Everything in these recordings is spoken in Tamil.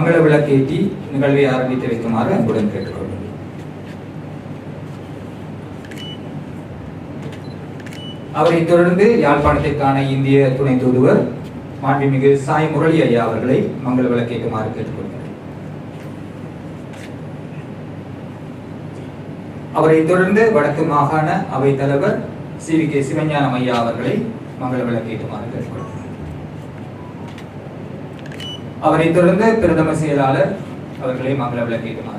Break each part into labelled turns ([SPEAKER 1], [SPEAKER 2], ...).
[SPEAKER 1] மங்கள விளக்கேற்றி நிகழ்வை ஆரம்பித்து வைக்குமாறு அன்புடன் கேட்டுக்கொள்கிறேன் அவரை தொடர்ந்து யாழ்ப்பாணத்திற்கான இந்திய துணை தூதுவர் மாண்புமிகு சாய் முரளி ஐயா அவர்களை மங்கள விளக்கேற்றுமாறு கேட்டுக்கொள்கிறேன் அவரை தொடர்ந்து வடக்கு மாகாண அவை தலைவர் சி வி கே சிவஞானம் ஐயா அவர்களை மங்கள விளக்கேற்றுமாறு கேட்டுக்கொள்கிறேன் அவரை தொடர்ந்து பிரதம செயலாளர் அவர்களை மங்கள விளக்கீட்டுமாறு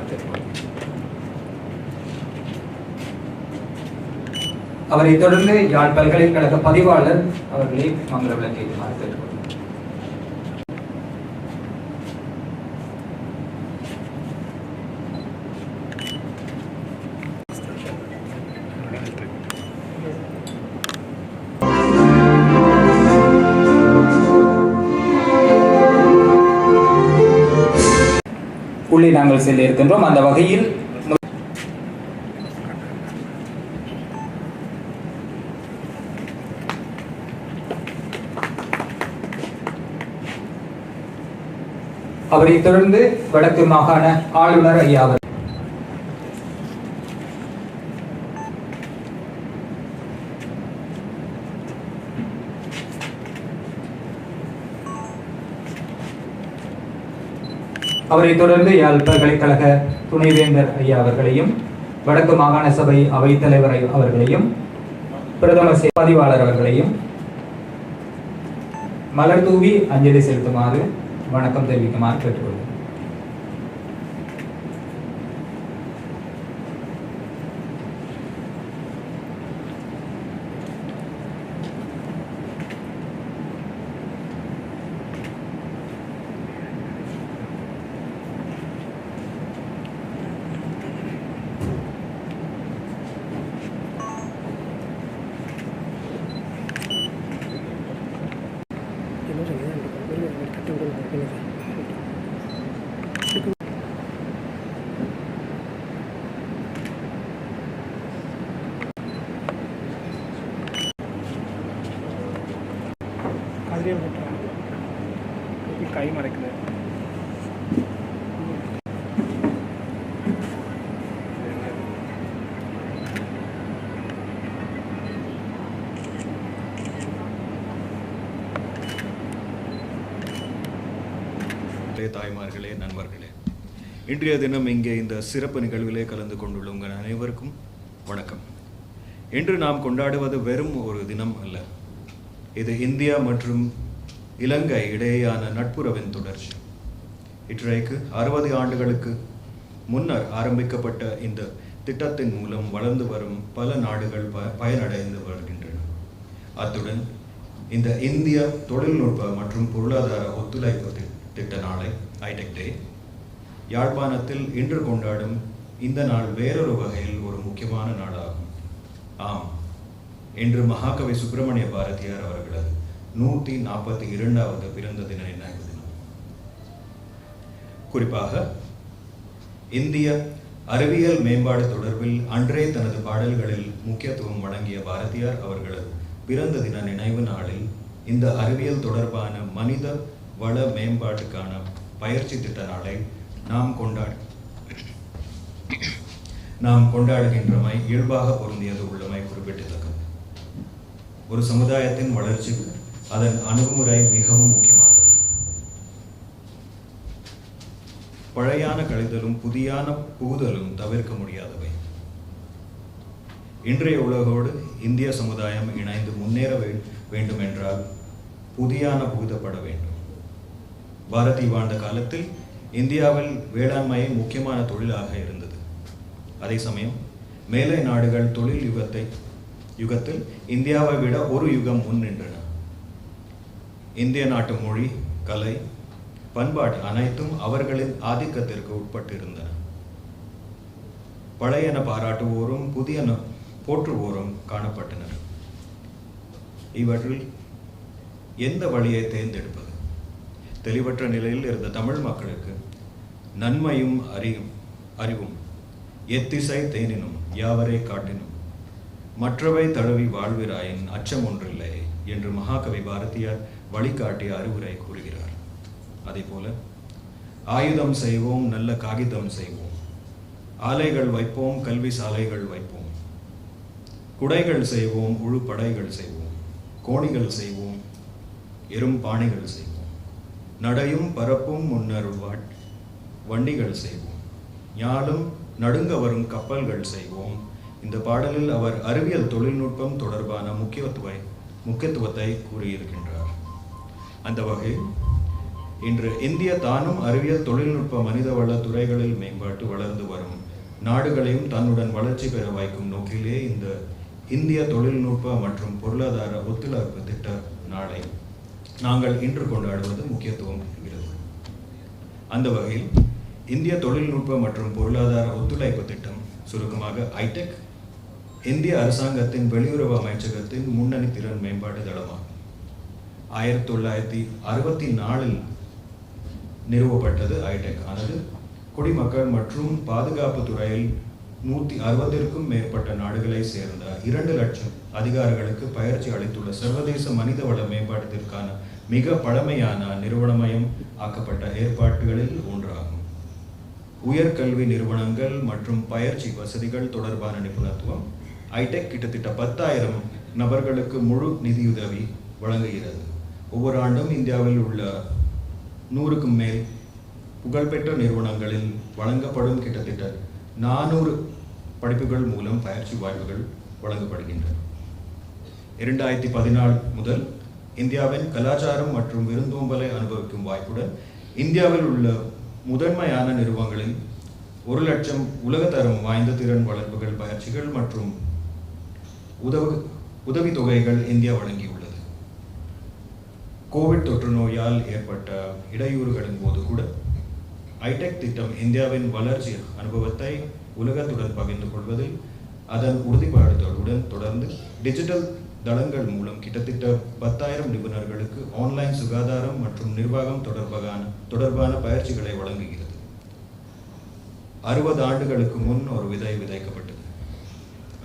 [SPEAKER 1] அவரை தொடர்ந்து யாழ் பல்கலைக்கழக பதிவாளர் அவர்களை மங்கள விளக்கீட்டுமாறு உள்ளே நாங்கள் செல்ல இருக்கின்றோம் அந்த வகையில் அவரை தொடர்ந்து வடக்கு மாகாண ஆளுநர் ஐயாவர் அவரை தொடர்ந்து யாழ் பல்கலைக்கழக துணைவேந்தர் ஐயா அவர்களையும் வடக்கு மாகாண சபை அவைத்தலைவர் அவர்களையும் பிரதமர் பதிவாளர் அவர்களையும் மலர் தூவி அஞ்சலி செலுத்துமாறு வணக்கம் தெரிவிக்குமாறு கேட்டுக்கொள்கிறேன்
[SPEAKER 2] கை மறைக்குது தாய்மார்களே நண்பர்களே இன்றைய தினம் இங்கே இந்த சிறப்பு நிகழ்விலே கலந்து கொண்டுள்ள உங்கள் அனைவருக்கும் வணக்கம் இன்று நாம் கொண்டாடுவது வெறும் ஒரு தினம் அல்ல இது இந்தியா மற்றும் இலங்கை இடையேயான நட்புறவின் தொடர்ச்சி இன்றைக்கு அறுபது ஆண்டுகளுக்கு முன்னர் ஆரம்பிக்கப்பட்ட இந்த திட்டத்தின் மூலம் வளர்ந்து வரும் பல நாடுகள் ப பயனடைந்து வருகின்றன அத்துடன் இந்த இந்திய தொழில்நுட்ப மற்றும் பொருளாதார ஒத்துழைப்பு திட்ட நாளை ஐடெக் டே யாழ்ப்பாணத்தில் இன்று கொண்டாடும் இந்த நாள் வேறொரு வகையில் ஒரு முக்கியமான நாளாகும் ஆம் என்று மகாகவி சுப்பிரமணிய பாரதியார் அவர்களது நூற்றி நாற்பத்தி இரண்டாவது பிறந்த தின நினைவு தினம் குறிப்பாக இந்திய அறிவியல் மேம்பாடு தொடர்பில் அன்றே தனது பாடல்களில் முக்கியத்துவம் வழங்கிய பாரதியார் அவர்களது பிறந்த தின நினைவு நாளில் இந்த அறிவியல் தொடர்பான மனித வள மேம்பாட்டுக்கான பயிற்சி திட்ட நாளை நாம் கொண்டாடு நாம் கொண்டாடுகின்றமை இயல்பாக பொருந்தியது உள்ளமை குறிப்பிட்டிருக்கிறது ஒரு சமுதாயத்தின் வளர்ச்சிக்கு அதன் அணுகுமுறை மிகவும் முக்கியமானது பழையான கழிதலும் புதியான புகுதலும் தவிர்க்க முடியாதவை இன்றைய உலகோடு இந்திய சமுதாயம் இணைந்து முன்னேற வேண்டும் என்றால் புதியான புகுதப்பட வேண்டும் பாரதி வாழ்ந்த காலத்தில் இந்தியாவில் வேளாண்மை முக்கியமான தொழிலாக இருந்தது அதே சமயம் மேலை நாடுகள் தொழில் யுகத்தை யுகத்தில் இந்தியாவை விட ஒரு யுகம் முன் நின்றன இந்திய நாட்டு மொழி கலை பண்பாடு அனைத்தும் அவர்களின் ஆதிக்கத்திற்கு உட்பட்டிருந்தன பழையன பாராட்டுவோரும் புதியன போற்றுவோரும் காணப்பட்டனர் இவற்றில் எந்த வழியை தேர்ந்தெடுப்பது தெளிவற்ற நிலையில் இருந்த தமிழ் மக்களுக்கு நன்மையும் அறியும் அறிவும் எத்திசை தேனினும் யாவரே காட்டினும் மற்றவை தழுவி வாழ்விராயின் அச்சம் ஒன்றில்லை என்று மகாகவி பாரதியார் வழிகாட்டிய அறிவுரை கூறுகிறார் அதே போல ஆயுதம் செய்வோம் நல்ல காகிதம் செய்வோம் ஆலைகள் வைப்போம் கல்வி சாலைகள் வைப்போம் குடைகள் செய்வோம் உழு படைகள் செய்வோம் கோணிகள் செய்வோம் எறும் பானைகள் செய்வோம் நடையும் பரப்பும் முன்னர் வண்டிகள் செய்வோம் ஞாலும் நடுங்க வரும் கப்பல்கள் செய்வோம் இந்த பாடலில் அவர் அறிவியல் தொழில்நுட்பம் தொடர்பான முக்கியத்துவை முக்கியத்துவத்தை கூறியிருக்கின்றார் அந்த வகையில் இன்று இந்திய தானும் அறிவியல் தொழில்நுட்ப மனிதவள துறைகளில் மேம்பாட்டு வளர்ந்து வரும் நாடுகளையும் தன்னுடன் வளர்ச்சி பெற வைக்கும் நோக்கிலே இந்த இந்திய தொழில்நுட்ப மற்றும் பொருளாதார ஒத்துழைப்பு திட்ட நாளை நாங்கள் இன்று கொண்டாடுவது முக்கியத்துவம் பெறுகிறது அந்த வகையில் இந்திய தொழில்நுட்ப மற்றும் பொருளாதார ஒத்துழைப்பு திட்டம் சுருக்கமாக ஐடெக் இந்திய அரசாங்கத்தின் வெளியுறவு அமைச்சகத்தின் முன்னணி திறன் மேம்பாட்டு தளமாகும் ஆயிரத்தி தொள்ளாயிரத்தி அறுபத்தி நாலில் நிறுவப்பட்டது ஐடெக் ஆனது குடிமக்கள் மற்றும் பாதுகாப்பு துறையில் நூற்றி அறுபதிற்கும் மேற்பட்ட நாடுகளை சேர்ந்த இரண்டு லட்சம் அதிகாரிகளுக்கு பயிற்சி அளித்துள்ள சர்வதேச மனிதவள மேம்பாட்டத்திற்கான மிக பழமையான நிறுவனமயம் ஆக்கப்பட்ட ஏற்பாடுகளில் ஒன்றாகும் உயர்கல்வி நிறுவனங்கள் மற்றும் பயிற்சி வசதிகள் தொடர்பான நிபுணத்துவம் ஐடெக் e கிட்டத்தட்ட பத்தாயிரம் நபர்களுக்கு முழு நிதியுதவி வழங்குகிறது ஒவ்வொரு ஆண்டும் இந்தியாவில் உள்ள நூறுக்கும் மேல் புகழ்பெற்ற நிறுவனங்களில் வழங்கப்படும் கிட்டத்தட்ட நானூறு படிப்புகள் மூலம் பயிற்சி வாய்ப்புகள் வழங்கப்படுகின்றன இரண்டாயிரத்தி பதினாலு முதல் இந்தியாவின் கலாச்சாரம் மற்றும் விருந்தோம்பலை அனுபவிக்கும் வாய்ப்புடன் இந்தியாவில் உள்ள முதன்மையான நிறுவனங்களில் ஒரு லட்சம் உலகத்தரம் வாய்ந்த திறன் வளர்ப்புகள் பயிற்சிகள் மற்றும் உதவு தொகைகள் இந்தியா வழங்கியுள்ளது கோவிட் தொற்று நோயால் ஏற்பட்ட இடையூறுகளின் போது கூட ஐடெக் திட்டம் இந்தியாவின் வளர்ச்சி அனுபவத்தை உலகத்துடன் பகிர்ந்து கொள்வதில் அதன் உறுதிப்பாடுகளுடன் தொடர்ந்து டிஜிட்டல் தளங்கள் மூலம் கிட்டத்தட்ட பத்தாயிரம் நிபுணர்களுக்கு ஆன்லைன் சுகாதாரம் மற்றும் நிர்வாகம் தொடர்பான தொடர்பான பயிற்சிகளை வழங்குகிறது அறுபது ஆண்டுகளுக்கு முன் ஒரு விதை விதைக்கப்பட்டது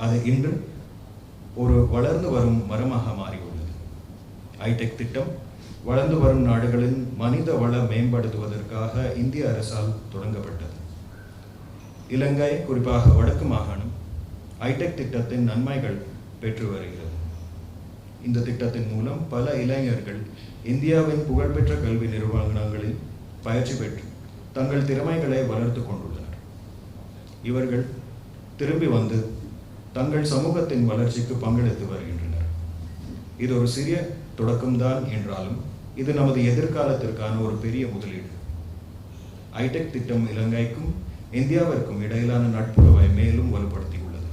[SPEAKER 2] அது இன்று ஒரு வளர்ந்து வரும் மரமாக மாறியுள்ளது ஐடெக் திட்டம் வளர்ந்து வரும் நாடுகளின் மனித வள மேம்படுத்துவதற்காக இந்திய அரசால் தொடங்கப்பட்டது இலங்கை குறிப்பாக வடக்கு மாகாணம் ஐடெக் திட்டத்தின் நன்மைகள் பெற்று வருகிறது இந்த திட்டத்தின் மூலம் பல இளைஞர்கள் இந்தியாவின் புகழ்பெற்ற கல்வி நிறுவனங்களில் பயிற்சி பெற்று தங்கள் திறமைகளை வளர்த்து கொண்டுள்ளனர் இவர்கள் திரும்பி வந்து தங்கள் சமூகத்தின் வளர்ச்சிக்கு பங்கெடுத்து வருகின்றனர் இது ஒரு சிறிய தொடக்கம்தான் என்றாலும் இது நமது எதிர்காலத்திற்கான ஒரு பெரிய முதலீடு ஐடெக் திட்டம் இலங்கைக்கும் இந்தியாவிற்கும் இடையிலான நட்புறவை மேலும் வலுப்படுத்தியுள்ளது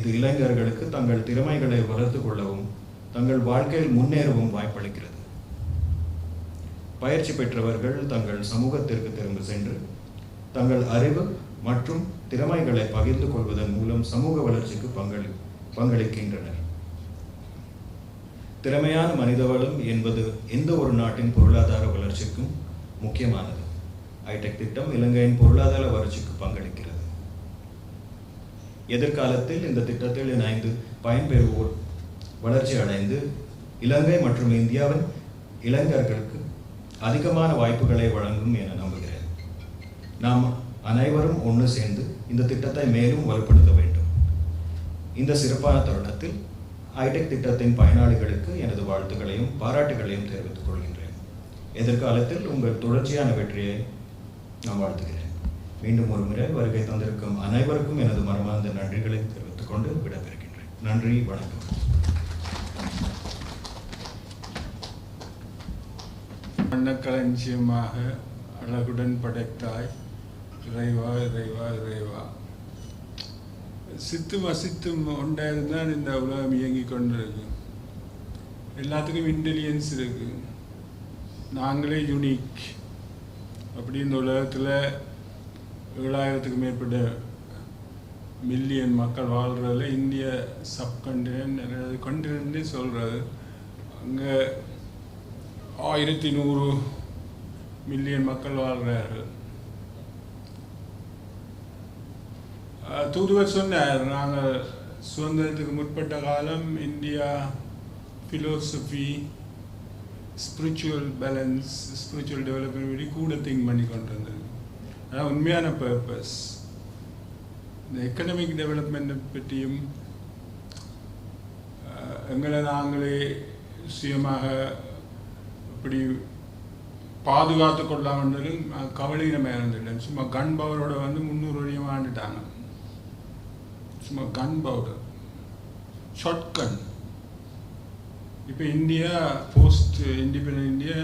[SPEAKER 2] இது இளைஞர்களுக்கு தங்கள் திறமைகளை வளர்த்து கொள்ளவும் தங்கள் வாழ்க்கையில் முன்னேறவும் வாய்ப்பளிக்கிறது பயிற்சி பெற்றவர்கள் தங்கள் சமூகத்திற்கு திரும்ப சென்று தங்கள் அறிவு மற்றும் திறமைகளை பகிர்ந்து கொள்வதன் மூலம் சமூக வளர்ச்சிக்கு பங்களி பங்களிக்கின்றனர் திறமையான மனிதவளம் என்பது எந்த ஒரு நாட்டின் பொருளாதார வளர்ச்சிக்கும் முக்கியமானது ஐடெக் திட்டம் இலங்கையின் பொருளாதார வளர்ச்சிக்கு பங்களிக்கிறது எதிர்காலத்தில் இந்த திட்டத்தில் இணைந்து பயன்பெறுவோர் வளர்ச்சி அடைந்து இலங்கை மற்றும் இந்தியாவின் இளைஞர்களுக்கு அதிகமான வாய்ப்புகளை வழங்கும் என நம்புகிறேன் நாம் அனைவரும் ஒன்று சேர்ந்து இந்த திட்டத்தை மேலும் வலுப்படுத்த வேண்டும் இந்த சிறப்பான தருணத்தில் ஹைடெக் திட்டத்தின் பயனாளிகளுக்கு எனது வாழ்த்துக்களையும் பாராட்டுகளையும் தெரிவித்துக் கொள்கின்றேன் எதிர்காலத்தில் உங்கள் தொடர்ச்சியான வெற்றியை நான் வாழ்த்துகிறேன் மீண்டும் ஒரு முறை வருகை தந்திருக்கும் அனைவருக்கும் எனது மரமார்ந்த நன்றிகளை தெரிவித்துக் கொண்டு விடப்பெறுகின்றேன் நன்றி வணக்கம்
[SPEAKER 3] வண்ணக்களஞ்சியமாக அழகுடன் படைத்தாய் இறைவா இறைவா இறைவா சித்தும் அசித்தும் உண்டாயிருந்தான் இந்த உலகம் இயங்கி கொண்டிருக்கு எல்லாத்துக்கும் இன்டெலிஜென்ஸ் இருக்கு நாங்களே யூனிக் அப்படி இந்த உலகத்தில் ஏழாயிரத்துக்கு மேற்பட்ட மில்லியன் மக்கள் வாழ்கிறதுல இந்திய சப்கண்டினென்ட் நிறைய சொல்கிறது அங்கே ஆயிரத்தி நூறு மில்லியன் மக்கள் வாழ்கிறார்கள் தூதுவர் சொன்னார் நாங்கள் சுதந்திரத்துக்கு முற்பட்ட காலம் India philosophy spiritual balance spiritual development படி கூட திங்க் பண்ணி கொண்டு வந்தது அதான் உண்மையான பர்பஸ் இந்த எக்கனமிக் டெவலப்மெண்ட்டை பற்றியும் எங்களை நாங்களே சுயமாக இப்படி பாதுகாத்து கவலை நம்ம இறந்துட்டேன் சும்மா கண் பவரோட வந்து முந்நூறு வழியமாக ஆண்டுட்டாங்க சும்மா கன் பவுடர் ஷார்ட்கன் இப்போ India post independent India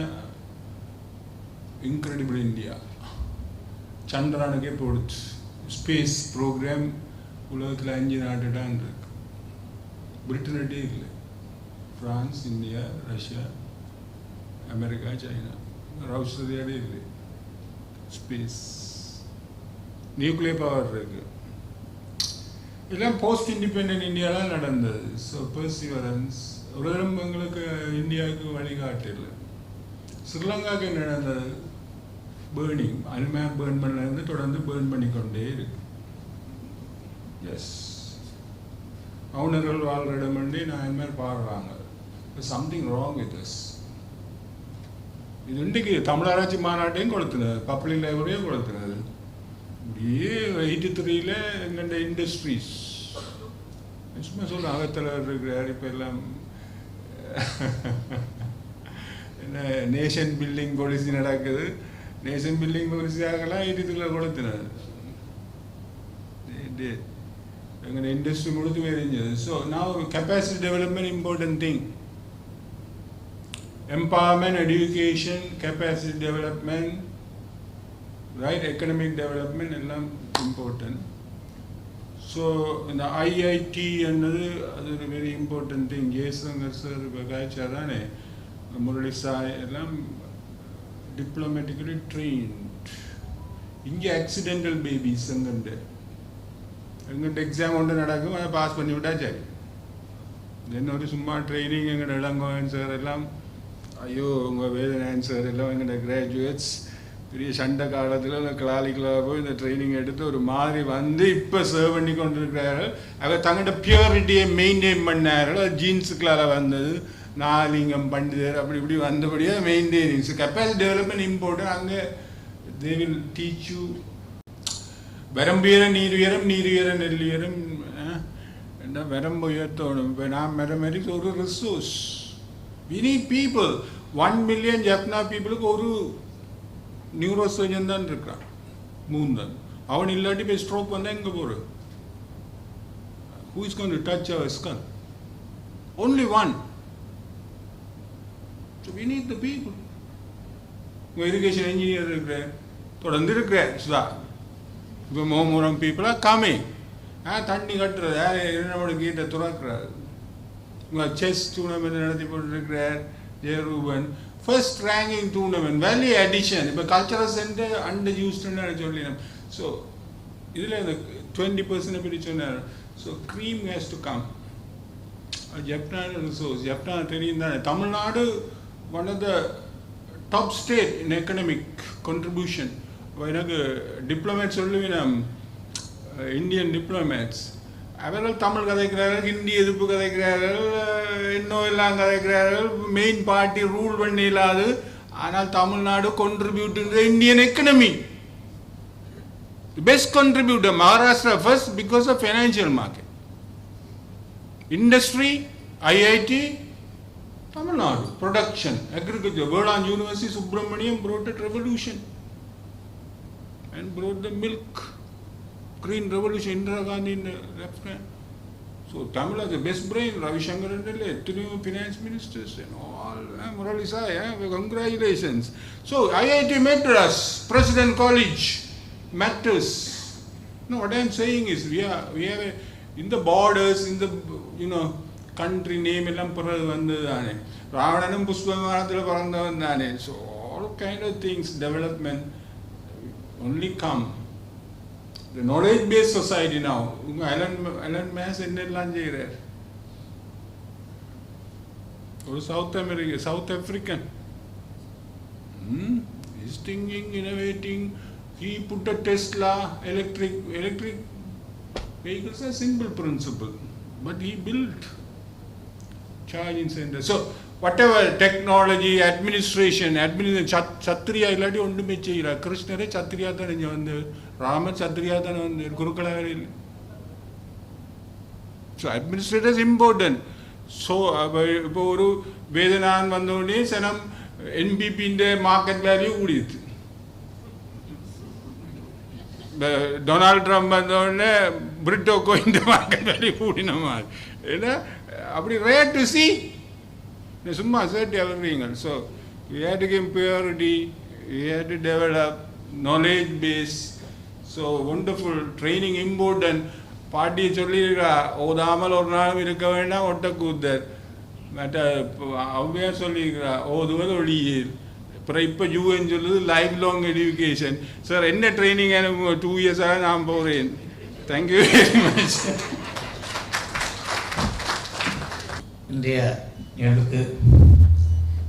[SPEAKER 3] incredible India சந்திரானுக்கே போடுச்சு ஸ்பேஸ் ப்ரோக்ராம் உலகத்தில் அஞ்சு நாட்டுடான் இருக்கு பிரிட்டன்கிட்டே இல்லை France India Russia America China ரவுசதியாடே இல்லை ஸ்பேஸ் நியூக்ளியர் பவர் இருக்குது எல்லாம் போஸ்ட் இண்டிபெண்ட் இந்தியாலாம் நடந்தது ஸோ பெர்சிவரன்ஸ் ஒரு எங்களுக்கு இந்தியாவுக்கு வழிகாட்டில் ஸ்ரீலங்காவுக்கு நடந்தது பேர்னிங் அனிமே பேர்ன் பண்ணலேருந்து தொடர்ந்து பேர்ன் பண்ணிக்கொண்டே இருக்கு எஸ் அவுனர்கள் வாழ்கிற இடம் பண்ணி நான் இது மாதிரி பாடுறாங்க சம்திங் ராங் வித் அஸ் இது இன்றைக்கு தமிழராட்சி மாநாட்டையும் கொடுத்துனது பப்ளிக் லைப்ரரியும் கொடுத்துனது ഈ எயிட்டி த்ரீல எங்கெண்ட இண்டஸ்ட்ரீஸ் சும்மா சொல்கிறேன் அகத்தலைவர் இருக்கிறார் இப்போ எல்லாம் என்ன நேஷன் பில்டிங் பாலிசி நடக்குது நேஷன் பில்டிங் பாலிசியாகலாம் எயிட்டித்துல கொடுத்தினார் எங்கள் இண்டஸ்ட்ரி முழுத்து தெரிஞ்சது ஸோ நான் capacity development important thing empowerment, education, capacity development right? Economic development எல்லாம் important. ஸோ இந்த ஐஐடி என்னது அது ஒரு very important thing Jaishankar sir பகாச்சாரானே முரளி சாய் எல்லாம் டிப்ளமேட்டிக்கலி ட்ரெயின்ட் இங்கே ஆக்சிடென்டல் பேபிஸ் எங்கண்டு எங்கிட்ட எக்ஸாம் ஒன்று நடக்கும் அதை பாஸ் பண்ணி விட்டா சரி என்ன ஒரு சும்மா ட்ரைனிங் எங்கள்கிட்ட இளங்கோவன் சார் எல்லாம் ஐயோ உங்கள் வேதநாயன் சார் எல்லாம் எங்கள்கிட்ட கிராஜுவேட்ஸ் பெரிய சண்டை காலத்தில் இந்த கிளாலிக்கலாக போய் இந்த ட்ரைனிங் எடுத்து ஒரு மாதிரி வந்து இப்போ சர்வ் பண்ணி கொண்டு இருக்கிறார்கள் அவர் தங்கிட்ட பியூரிட்டியை மெயின்டைன் பண்ணார்கள் அது ஜீன்ஸுக்களால் வந்தது நாலிங்கம் பண்டிதர் அப்படி இப்படி வந்தபடியாக மெயின்டைனிங்ஸ் கப்பல் டெவலப்மெண்ட் இம்போர்ட்டன் அங்கே தே வில் டீச் யூ நீர் உயரம் நீர் உயர நெல் உயரம் என்ன வரம்பு உயர்த்தணும் இப்போ நான் மேரமேரிக்ஸ் ஒரு ரிசோர்ஸ் வினி பீப்புள் ஒன் மில்லியன் ஜப்னா பீப்புளுக்கு ஒரு நியூரோசர்ஜன் தான் இருக்கான் மூந்தன் அவன் இல்லாட்டி போய் ஸ்ட்ரோக் வந்தால் எங்கே போகிறது who is gone to touch our scan only one so we need the people உங்கள் எஜுகேஷன் இன்ஜினியர் இருக்கிற தொடர்ந்து இருக்கிற சுதா இப்போ மோமுரம் பீப்புளாக காமி ஆ தண்ணி கட்டுறது யார் என்னோட கீட்டை துறக்கிறார் உங்கள் செஸ் டூர்னமெண்ட் நடத்தி போட்டுருக்கிறார் Jeyaruban first ranking tournament value addition இப்போ கல்ச்சரல் சென்டர் அண்டர் யூஸ் சொல்லிடும் ஸோ இதில் இந்த டுவெண்ட்டி பர்சன்ட் பற்றி சொன்னார் so cream has to come ஜப்டான் ஸோ ஜப்டான் தெரியும் தானே Tamil Nadu one of the top state in economic contribution எனக்கு டிப்ளமேட் சொல்லுவேன் இந்தியன் டிப்ளமேட்ஸ் அவர்கள் தமிழ் கதைக்கிறார்கள் ஹிந்தி எதிர்ப்பு கதைக்கிறார்கள் இன்னும் எல்லாம் கதைக்கிறார்கள் மெயின் பார்ட்டி ரூல் பண்ணி இல்லாது ஆனால் தமிழ்நாடு கான்ட்ரிபியூட்டுங்கிற Indian economy best contributor Maharashtra first because of financial market industry IIT Tamil Nadu production agriculture வேளாண் university Subramaniam brought revolution and brought the milk green revolution, Indira Gandhi in the left hand. So Tamil has the best brain, Ravi Shankar and Delhi, finance ministers and all, eh, Muralisai, eh, congratulations. So IIT Madras, President College, matters. No, what I am saying is we are, we have a, in the borders, in the, you know, country name எல்லாம் பிறகு வந்தது தானே ராவணனும் புஷ்பமரத்தில் பிறந்தவன் தானே so all kind of things development only come the knowledge based society now island island mass in land south america south african hmm is innovating he put a tesla electric electric vehicles a simple principle but he built charging center so whatever technology, administration, admin, சத்திரியா இல்லாட்டி ஒன்றுமே செய்யல கிருஷ்ணரே சத்திரியா தானே இங்கே வந்து ராமன் சத்திரியா தானே வந்து குருக்களாக இல்லை ஸோ அட்மினிஸ்ட்ரேட்டர்ஸ் இம்பார்ட்டன்ட் ஸோ இப்போ ஒரு வேதனான் வந்தோடனே சனம் என்பிபின்ற மார்க்கெட் வேல்யூ கூடியது டொனால்ட் ட்ரம்ப் வந்தோடனே பிரிட்டோக்கோ இந்த மார்க்கெட் வேல்யூ கூடின மாதிரி ஏன்னா அப்படி ரேட் டு சி சும்மா சேர்ட்டி அலறீங்க so we had to give priority, we had to develop knowledge base, so wonderful training important. பாட்டி சொல்லியிருக்கா ஓதாமல் ஒரு நாளும் இருக்க வேண்டாம் ஒட்டக்கூத்தர் மற்ற அவ்வையா சொல்லியிருக்கிறா ஓதுவது ஒளியல் அப்புறம் இப்போ யூஎன் சொல்லுது லைஃப் லாங் எஜுகேஷன் சார் என்ன ட்ரைனிங் எனக்கு டூ இயர்ஸாக நான் போகிறேன் தேங்க்யூ வெரி மச்
[SPEAKER 4] இந்தியா நிகழ்வுக்கு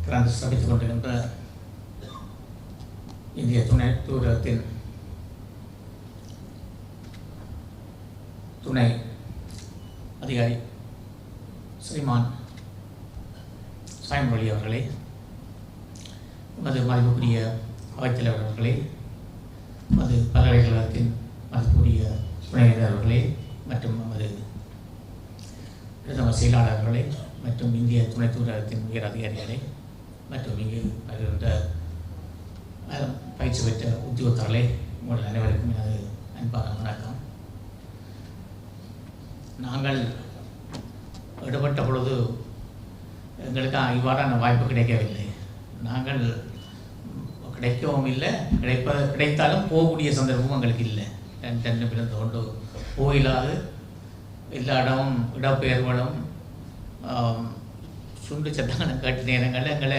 [SPEAKER 4] பிரான்ஸ் சபித்துக் கொண்டிருந்த இந்திய துணை தூரத்தின் துணை அதிகாரி இவ்வாறான வாய்ப்பு கிடைக்கவில்லை நாங்கள் கிடைக்கவும் இல்லை கிடைப்ப கிடைத்தாலும் போகக்கூடிய சந்தர்ப்பம் எங்களுக்கு இல்லை தென்னு பிறந்த கொண்டு கோயிலாது எல்லா இடமும் இடப்பெயர்வுகளும் சுண்டு சட்டங்களை கேட்ட நேரங்களில் எங்களை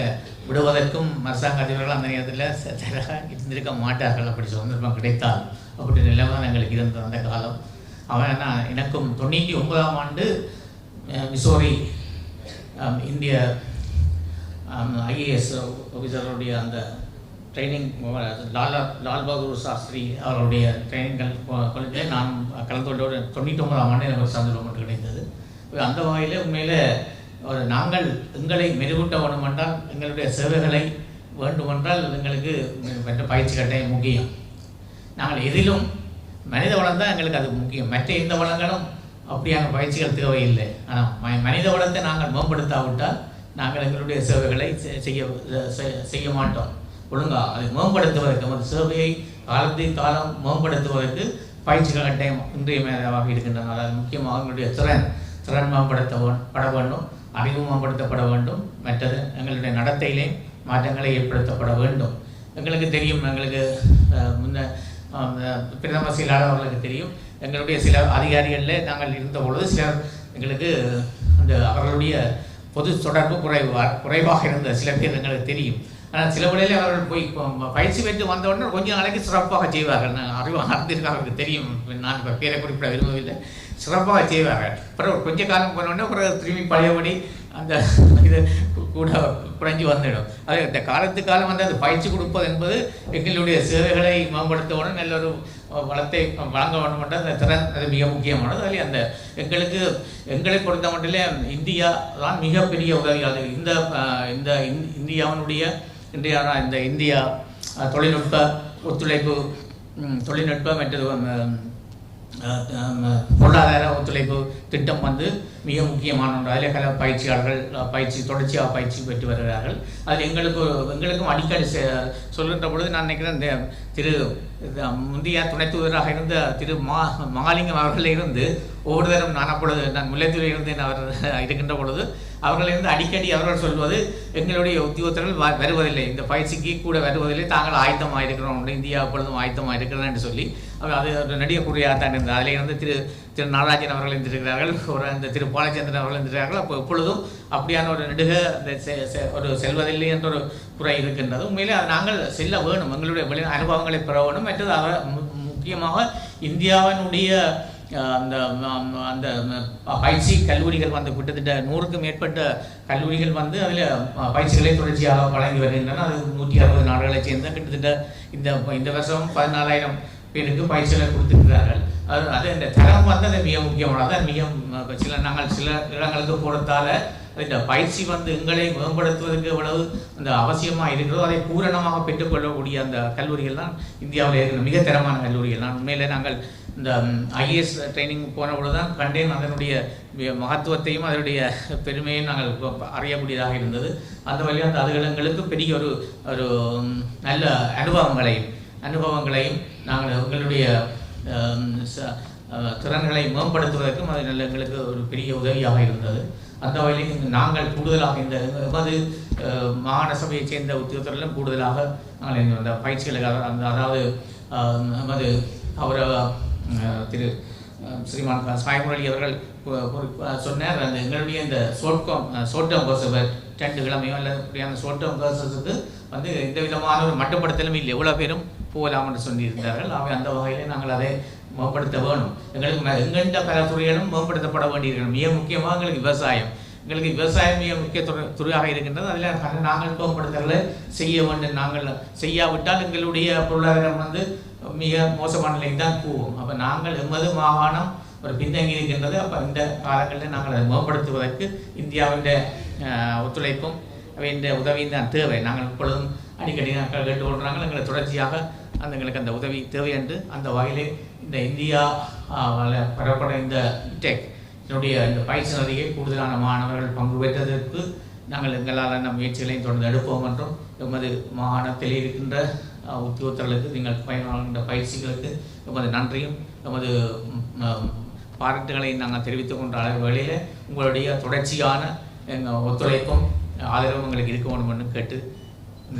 [SPEAKER 4] விடுவதற்கும் அரசாங்க அதிபர்கள் அந்த நேரத்தில் சரியாக இருந்திருக்க மாட்டார்கள் அப்படி சந்தர்ப்பம் கிடைத்தால் அப்படி நிலவரம் எங்களுக்கு இருந்த அந்த காலம் அவன் எனக்கும் தொண்ணூற்றி ஒன்பதாம் ஆண்டு மிசோரி இந்திய ஐஏஎஸ் ஆஃபீஸருடைய அந்த ட்ரைனிங் லாலா லால் பகதூர் சாஸ்திரி அவருடைய ட்ரைனிங் கொள்கையிலே நான் ஒரு தொண்ணூற்றி ஒன்பதாம் ஆண்டு எனக்கு சான்றிதழ் கிடைத்தது அந்த வகையில் உண்மையிலே ஒரு நாங்கள் எங்களை மெருகூட்ட வேண்டுமென்றால் எங்களுடைய சேவைகளை வேண்டுமென்றால் எங்களுக்கு மற்ற பயிற்சி கட்டாயம் முக்கியம் நாங்கள் எதிலும் மனித வளம் தான் எங்களுக்கு அது முக்கியம் மற்ற எந்த வளங்களும் அப்படியான பயிற்சிகள் தேவையில்லை ஆனால் மனித வளத்தை நாங்கள் மேம்படுத்தாவிட்டால் நாங்கள் எங்களுடைய சேவைகளை செய்ய செய்ய மாட்டோம் ஒழுங்காக அதை மேம்படுத்துவதற்கு நமது சேவையை காலத்தின் காலம் மேம்படுத்துவதற்கு பயிற்சிகள் கட்டாயம் மேலாக இருக்கின்றன அதாவது முக்கியமாக எங்களுடைய திறன் திறன் மேம்படுத்த பட வேண்டும் அறிவு மேம்படுத்தப்பட வேண்டும் மற்றது எங்களுடைய நடத்தையிலே மாற்றங்களை ஏற்படுத்தப்பட வேண்டும் எங்களுக்கு தெரியும் எங்களுக்கு முன்ன பிரதம செயலாளர்களுக்கு தெரியும் எங்களுடைய சில அதிகாரிகளில் நாங்கள் இருந்த பொழுது சிலர் எங்களுக்கு அந்த அவர்களுடைய பொது தொடர்பு குறைவா குறைவாக இருந்த சில பேர் எங்களுக்கு தெரியும் ஆனால் சில வழியில் அவர்கள் போய் பயிற்சி பெற்று வந்தவுடனே கொஞ்சம் நாளைக்கு சிறப்பாக செய்வார்கள் நான் அறிவாக அவருக்கு தெரியும் நான் இப்போ பேரை குறிப்பிட விரும்பவில்லை சிறப்பாக செய்வார்கள் அப்புறம் கொஞ்ச காலம் போனோடனே ஒரு திரும்பி பழையபடி அந்த இது கூட குறைஞ்சி வந்துடும் அது இந்த காலத்து காலம் வந்து அது பயிற்சி கொடுப்பது என்பது எங்களுடைய சேவைகளை மேம்படுத்தவுடன் நல்ல ஒரு வளத்தை வழங்க வேண்டும் என்ற அந்த திறன் அது மிக முக்கியமானது அதில் அந்த எங்களுக்கு எங்களை பொறுத்த மட்டிலே இந்தியா தான் மிகப்பெரிய உதவி அது இந்த இந்த இந்தியாவினுடைய இன்றைய இந்த இந்தியா தொழில்நுட்ப ஒத்துழைப்பு தொழில்நுட்பம் மற்றது பொருளாதார ஒத்துழைப்பு திட்டம் வந்து மிக முக்கியமான ஒன்று அதில் கல பயிற்சியாளர்கள் பயிற்சி தொடர்ச்சியாக பயிற்சி பெற்று வருகிறார்கள் அது எங்களுக்கு எங்களுக்கும் அடிக்கடி சொல்லுகின்ற பொழுது நான் நினைக்கிறேன் இந்த திரு முந்தைய துணை தூதராக இருந்த திரு மா மகாலிங்கம் அவர்களிலிருந்து இருந்து தரம் நான் அப்பொழுது நான் முல்லைத்தூரில் இருந்து அவர் இருக்கின்ற பொழுது அவர்களை வந்து அடிக்கடி அவர்கள் சொல்வது எங்களுடைய உத்தியோகத்தர்கள் வருவதில்லை இந்த பயிற்சிக்கு கூட வருவதில்லை தாங்கள் ஆயத்தமாக இருக்கிறோம் இந்தியா பொழுதும் ஆயத்தமாக இருக்கிறதா என்று சொல்லி அது ஒரு நடிக குறியாகத்தான் இருந்தது அதிலே வந்து திரு திரு நடராஜன் அவர்கள் இருந்திருக்கிறார்கள் ஒரு அந்த திரு பாலச்சந்திரன் அவர்கள் இருந்திருக்கிறார்கள் அப்போ எப்பொழுதும் அப்படியான ஒரு நெடுக அந்த ஒரு செல்வதில்லை என்ற ஒரு குறை இருக்கின்றது உண்மையிலே அதை நாங்கள் செல்ல வேணும் எங்களுடைய அனுபவங்களை பெற வேணும் மற்றது அவர் முக்கியமாக இந்தியாவினுடைய அந்த அந்த பயிற்சி கல்லூரிகள் வந்து கிட்டத்தட்ட நூறுக்கும் மேற்பட்ட கல்லூரிகள் வந்து அதில் பயிற்சிகளை தொடர்ச்சியாக வழங்கி வருகின்றன அது நூற்றி அறுபது நாடுகளை சேர்ந்த கிட்டத்தட்ட இந்த இந்த வருஷம் பதினாலாயிரம் பேருக்கு பயிற்சிகளை கொடுத்துருக்கிறார்கள் அது அது இந்த தரம் வந்து அது மிக முக்கியமானது அது மிக சில நாங்கள் சில இடங்களுக்கு போகிறதால இந்த பயிற்சி வந்து எங்களை மேம்படுத்துவதற்கு எவ்வளவு அந்த அவசியமாக இருக்கிறதோ அதை பூரணமாக பெற்றுக்கொள்ளக்கூடிய அந்த கல்லூரிகள் தான் இந்தியாவில் இருக்கிற மிக தரமான கல்லூரிகள் தான் உண்மையிலே நாங்கள் இந்த ஐஏஎஸ் ட்ரைனிங் போன பொழுது தான் கண்டேன் அதனுடைய மகத்துவத்தையும் அதனுடைய பெருமையும் நாங்கள் அறியக்கூடியதாக இருந்தது அந்த வழியாக அந்த அதுகளுங்களுக்கு பெரிய ஒரு ஒரு நல்ல அனுபவங்களையும் அனுபவங்களையும் நாங்கள் எங்களுடைய திறன்களை மேம்படுத்துவதற்கும் அது நல்ல எங்களுக்கு ஒரு பெரிய உதவியாக இருந்தது அந்த வகையில் நாங்கள் கூடுதலாக இந்த எமது மாகாண சபையைச் சேர்ந்த உத்தியோகத்தரிலும் கூடுதலாக நாங்கள் இந்த பயிற்சிகளுக்கு அதாவது எமது அவரை திரு ஸ்ரீமான் சாய்முரளி அவர்கள் சொன்னார் அந்த எங்களுடைய இந்த ஷோட்காம் சோட்டம் டேர்ம் கோர்ஸ் ரெண்டு கிழமையோ இல்லை அப்படியான சோட்டம் டேர்ம் வந்து எந்த விதமான ஒரு மட்டுப்படுத்தலும் இல்லை எவ்வளோ பேரும் போகலாம் என்று சொல்லியிருந்தார்கள் அவை அந்த வகையிலே நாங்கள் அதை மேம்படுத்த வேணும் எங்களுக்கு எங்கெந்த பல துறைகளும் மேம்படுத்தப்பட வேண்டியிருக்கணும் மிக முக்கியமாக எங்களுக்கு விவசாயம் எங்களுக்கு விவசாயம் மிக முக்கிய துறை துறையாக இருக்கின்றது அதில் நாங்கள் மேம்படுத்தலை செய்ய வேண்டும் நாங்கள் செய்யாவிட்டால் எங்களுடைய பொருளாதாரம் வந்து மிக மோசமான நிலைக்கு தான் போகும் அப்போ நாங்கள் எமது மாகாணம் ஒரு பின்தங்கி இருக்கின்றது அப்போ இந்த காலங்களில் நாங்கள் அதை மேம்படுத்துவதற்கு இந்தியாவின் ஒத்துழைப்பும் இந்த உதவியும் தான் தேவை நாங்கள் இப்பொழுதும் அடிக்கடி நாங்கள் கேட்டு கொள்கிறாங்க எங்களை தொடர்ச்சியாக அந்த எங்களுக்கு அந்த உதவி தேவை என்று அந்த வகையிலே இந்த இந்தியா பெறப்பட இந்த டெக் என்னுடைய இந்த நிலையை கூடுதலான மாணவர்கள் பங்கு பெற்றதற்கு நாங்கள் எங்களால் அந்த முயற்சிகளையும் தொடர்ந்து எடுப்போம் என்றும் எமது மாகாணத்தில் இருக்கின்ற உத்தியோகத்தர்களுக்கு நீங்கள் இந்த பயிற்சிகளுக்கு எமது நன்றியும் எமது பாராட்டுகளை நாங்கள் தெரிவித்துக் கொண்ட அளவு வேளையில் உங்களுடைய தொடர்ச்சியான எங்கள் ஒத்துழைப்பும் ஆதரவும் எங்களுக்கு இருக்க வேண்டும் என்று கேட்டு